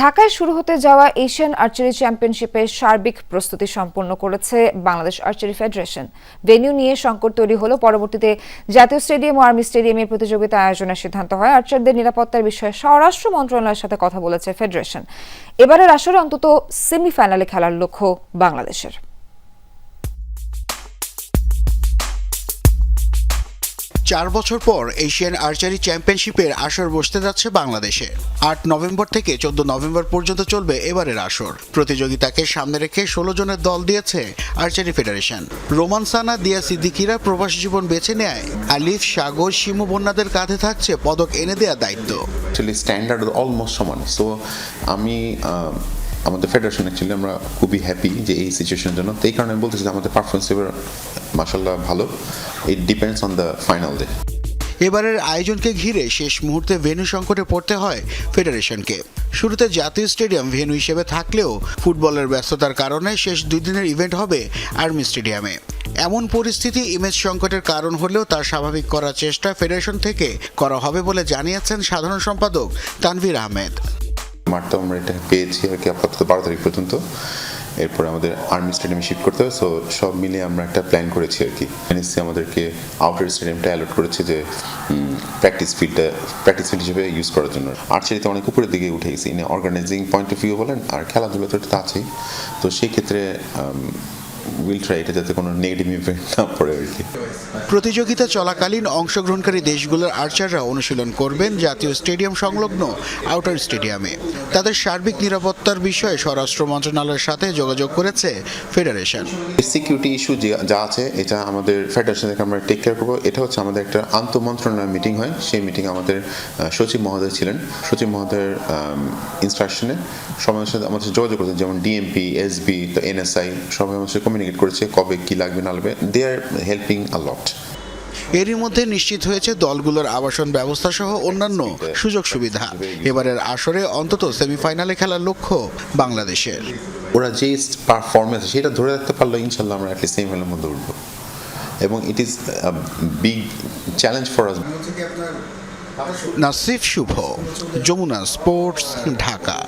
ঢাকায় শুরু হতে যাওয়া এশিয়ান আর্চারি চ্যাম্পিয়নশিপের সার্বিক প্রস্তুতি সম্পন্ন করেছে বাংলাদেশ আর্চারি ফেডারেশন। ভেনিউ নিয়ে সংকট তৈরি হলো। পরবর্তীতে জাতীয় স্টেডিয়াম ও আর্মি স্টেডিয়ামে প্রতিযোগিতা আয়োজনের সিদ্ধান্ত হয়। আর্চারদের নিরাপত্তার বিষয়ে স্বরাষ্ট্র মন্ত্রণালয়ের সাথে কথা বলেছে ফেডারেশন। এবারের আসরে অন্তত সেমিফাইনালে খেলার লক্ষ্য বাংলাদেশের। চার বছর পর এশিয়ান আর্চারি চ্যাম্পিয়নশিপের আসর বসতে যাচ্ছে বাংলাদেশে। আট নভেম্বর থেকে চোদ্দ নভেম্বর পর্যন্ত চলবে এবারের আসর। প্রতিযোগিতাকে সামনে রেখে ষোলো জনের দল দিয়েছে আর্চারি ফেডারেশন। রোমান সানা, দিয়া সিদ্দিকিরা প্রবাস জীবন বেছে নেয়। আলিফ, সাগর, শিমু বন্যাদের কাঁধে থাকছে পদক এনে দেওয়ার দায়িত্ব। স্ট্যান্ডার্ড অলমোস্ট সমান। সো আমি আমাদের ফেডারেশন অ্যাকচুয়ালি আমরা খুবই হ্যাপি যে এই সিচুয়েশনের জন্য। তো এই কারণে আমি বলতেছি যে আমাদের পারফরমেন্স এবার মাসাল্লাহ ভালো। It depends on the final day এবারের আয়োজনকে ঘিরে শেষ মুহূর্তে ভেন্যু সংকটে পড়তে হয় ফেডারেশনকে শুরুতে জাতীয় স্টেডিয়াম ভেন্যু হিসেবে থাকলেও ফুটবলের ব্যস্ততার কারণে শেষ দুই দিনের ইভেন্ট হবে আর্মি স্টেডিয়ামে এমন পরিস্থিতি ইমেজ সংকটের কারণ হলেও তা স্বাভাবিক করার চেষ্টা ফেডারেশন থেকে করা হবে বলে জানিয়েছেন সাধারণ সম্পাদক তানভীর আহমেদ। মাঠটা আমরা এটা পেয়েছি আর কি আপাতত বারো তারিখ পর্যন্ত। এরপরে আমাদের আর্মি স্টেডিয়ামে শিফট করতে হবে সো সব মিলে আমরা একটা প্ল্যান করেছি আর কি। এনএসসি আমাদেরকে আউটার স্টেডিয়ামটা অ্যালোট করেছে যে প্র্যাকটিস ফিল্ডটা প্র্যাকটিস ফিল্ড হিসেবে ইউজ করার জন্য। আর্চারিতে অনেক উপরের দিকে উঠে গেছি। In organising point of view বলেন আর খেলাধুলা তো এটা আছেই। তো সেই ক্ষেত্রে উইল ট্রাই এটা যাতে কোনো নেগেটিভ ইফেক্ট না পড়ে আর কি। প্রতিযোগিতা চলাকালীন অংশগ্রহণকারী দেশগুলোর আর্চাররা অনুশীলন করবেন জাতীয় স্টেডিয়াম সংলগ্ন আউটার স্টেডিয়ামে। তাদের সার্বিক নিরাপত্তার বিষয়ে স্বরাষ্ট্র মন্ত্রণালয়ের সাথে যোগাযোগ করেছে ফেডারেশন। সিকিউরিটি ইস্যু যা আছে এটা আমাদের ফেডারেশন থেকে আমরা টেক কেয়ার করব। এটা হচ্ছে আমাদের একটা আন্তঃ মন্ত্রণালয় মিটিং হয়। সেই মিটিং আমাদের সচিব মহোদয় ছিলেন। সচিব মহোদয়ের ইনস্ট্রাকশনে সবাই সাথে আমাদের যোগাযোগ করেছে যেমন ডিএমপি এসবি তো এনএসআই সবাই আমাদের কমিউনিকেট করেছে কবে কি লাগবে না লাগবে দে আর হেল্পিং আ লট এরই মধ্যে নিশ্চিত হয়েছে দলগুলোর আবাসন ব্যবস্থা সহ অন্যান্য সুযোগ সুবিধা। এবারের আসরে অন্তত সেমিফাইনালে খেলার লক্ষ্য বাংলাদেশের। ওরা যে পারফরমেন্স সেটা ধরে রাখতে পারলে ইনশাল্লাহ আমরা অ্যাটলিস্ট সেমিফাইনালের মধ্যে উঠবো। এবং it is big challenge for us Nasif Shuvo Jamuna sports Dhaka.